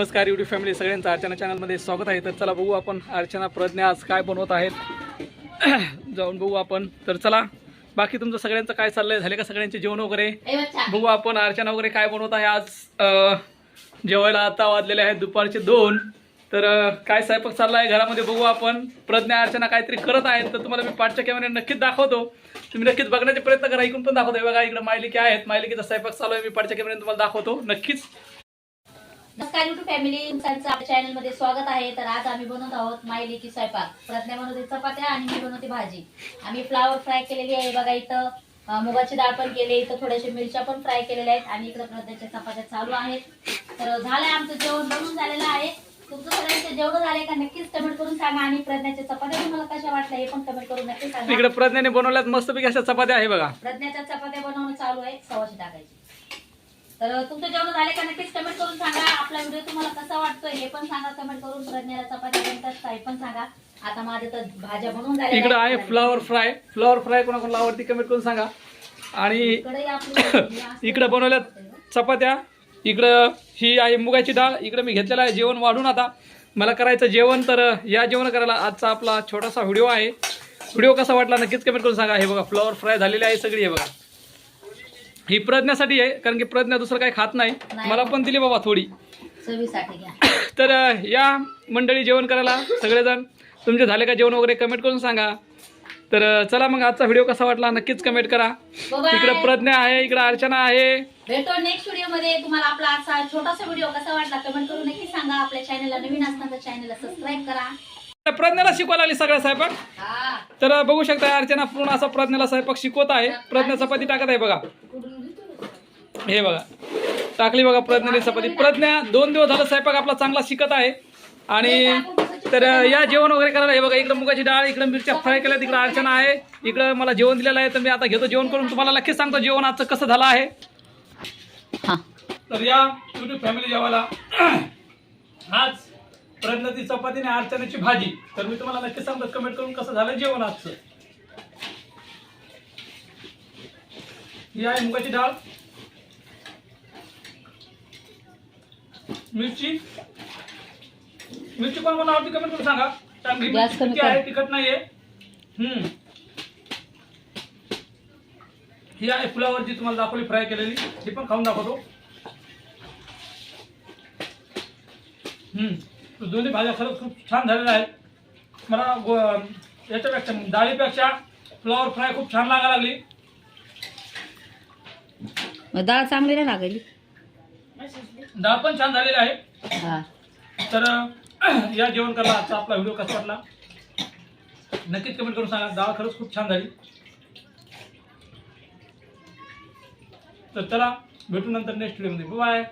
नमस्कार YouTube family सगळ्यांचं अर्चना चॅनलमध्ये स्वागत आहे. तर चला बघू आपण अर्चना प्रज्ञा आज काय बनवत आहेत. जाऊन बघू आपण. तर चला बाकी तुमचं सगळ्यांचं काय चाललंय? झाले का सगळ्यांचे जेवण वगैरे? बघू आपण अर्चना वगैरे काय बनवत आहे आज. जेवायला आता वाजलेले आहेत दुपारचे दोन. तर काय स्वयंपाक चालला आहे घरामध्ये बघू आपण. प्रज्ञा अर्चना काहीतरी करत आहेत. तर तुम्हाला मी पाठच्या कॅमेऱ्याने नक्कीच दाखवतो. तुम्ही नक्कीच बघण्याचे प्रयत्न करा. इकडून पण दाखवतो. बघा इकडे मायलिकी आहेत. मायलिकीचा स्वयंपाक चालू आहे. मी पाठच्या कॅमेऱ्याने तुम्हाला दाखवतो. नक्कीच. नमस्कार युट्यूब फॅमिली तुमचं आपल्या चॅनलमध्ये स्वागत आहे. तर आज आम्ही बनवत आहोत मायली की स्वयंपाक. प्रज्ञा बनवते चपात्या आणि मी बनवते भाजी. आम्ही फ्लावर फ्राय केलेली आहे. बघा इथं मुगाची डाळ पण केली इथं थोड्याशा मिरच्या पण फ्राय केलेल्या आहेत. आणि इकडे प्रज्ञाच्या चपात्या चालू आहेत. तर झालंय आमचं जेवण बनवून झालेलं आहे. तुमचं सगळ्यांचं जेवण झालंय का नक्कीच कमेंट करून सांगा. आणि प्रज्ञाच्या चपात्या तुम्हाला कशा वाटल्या हे पण कमेंट करून नक्की सांगा. इकडे प्रज्ञाने बनवल्यात मस्तपैकी अशा चपात्या आहे बघा. प्रज्ञाच्या चपात्या बनवणं चालू आहे. सवाशी टाकायची. तर तुमचं जेवण झाले का नक्कीच कमेंट करून सांगा. आपला व्हिडिओ तुम्हाला कसा वाटतोय हे पण सांगा कमेंट करून. प्रज्ञाला चपात्या बनतात काही पण सांगा. आता माझ्या तर भाज्या बनवून झाल्या इकडं आहे फ्लावर फ्राय फ्लावर फ्राय कोणाकोणाला आवडती कमेंट करून सांगा. आणि इकडं बनवल्यात चपात्या. इकडं ही आहे मुगाची डाळ. इकडं मी घेतलेलं आहे जेवण वाढून आता. मला करायचं जेवण तर या जेवण करायला आजचा आपला छोटासा व्हिडिओ आहे. व्हिडिओ कसा वाटला नक्कीच कमेंट करून सांगा. हे बघा फ्लॉवर फ्राय झालेली आहे सगळी हे बघा. ही प्रज्ञासाठी आहे कारण की प्रज्ञा दुसरं काही खात नाही. नाही. मला पण दिली बाबा थोडी. चवीसाठी घ्या. तर अ, या मंडळी जेवण करायला सगळेजण. तुमचे झाले का जेवण वगैरे कमेंट करून सांगा. तर अ, चला मग आजचा व्हिडिओ कसा वाटला नक्कीच कमेंट करा. Bye-bye. इकडं प्रज्ञा आहे इकडं अर्चना आहे. भेटो नेक्स्ट व्हिडिओमध्ये. तुम्हाला आपला आजचा छोटासा व्हिडिओ कसा वाटला कमेंट करून नक्की सांगा. आपल्या चॅनलला नवीन असताना चॅनलला सबस्क्राईब करा. प्रज्ञाला शिकवायला आली सगळा स्वयंपाक. हा. तर बघू शकता अर्चना पूर्ण असा प्रज्ञाला स्वयंपाक शिकवत आहे. प्रज्ञा चपाती टाकत आहे बघा. हे बघा. टाकली बघा प्रज्ञाने चपाती प्रज्ञा दोन दिवस झालं स्वयंपाक आपला चांगला शिकत आहे. आणि तर या जेवण वगैरे करायला हे बघा इकडं मुगाची डाळ इकडं मिरच्या फ्राय केल्या तिकडं अर्चना आहे. इकडं मला जेवण दिलेलं आहे तर मी आता घेतो जेवण करून. तुम्हाला नक्कीच सांगतो जेवण आजचं कसं झालं आहे. तर या युट्यूब फॅमिली जेवायला. आज प्रज्ञाची चपाती आणि अर्चनाची भाजी. तर मी तुम्हाला नक्की सांगतो कमेंट करून कसं झालं जेवण आजचं. ही आहे मुगाची डाळ. मिरची? मिरची कोण कोण आवडती कमेंट करून सांगा. गॅस मिरची कमी किती कर. आहे तिखट नाहीये. हम्म. ही आहे फुलावरची तुम्हाला दाखवली फ्राय केलेली. ही पण खाऊन दाखवतो. हम्म. दोन्ही भाज्या खरंच खूप छान झालेल्या आहेत. मला गो- याच्यापेक्षा डाळीपेक्षा फ्लॉवर फ्राय खूप छान लागायला लागली. डाळ चांगली नाही लागली डाळ पण छान झालेली आहे. हा. तर या जेवण करायला आजचा आपला व्हिडिओ कसा वाटला? नक्कीच कमेंट करून सांगा. डाळ खरंच खूप छान झाली. तर चला भेटू नंतर नेक्स्ट व्हिडिओमध्ये बाय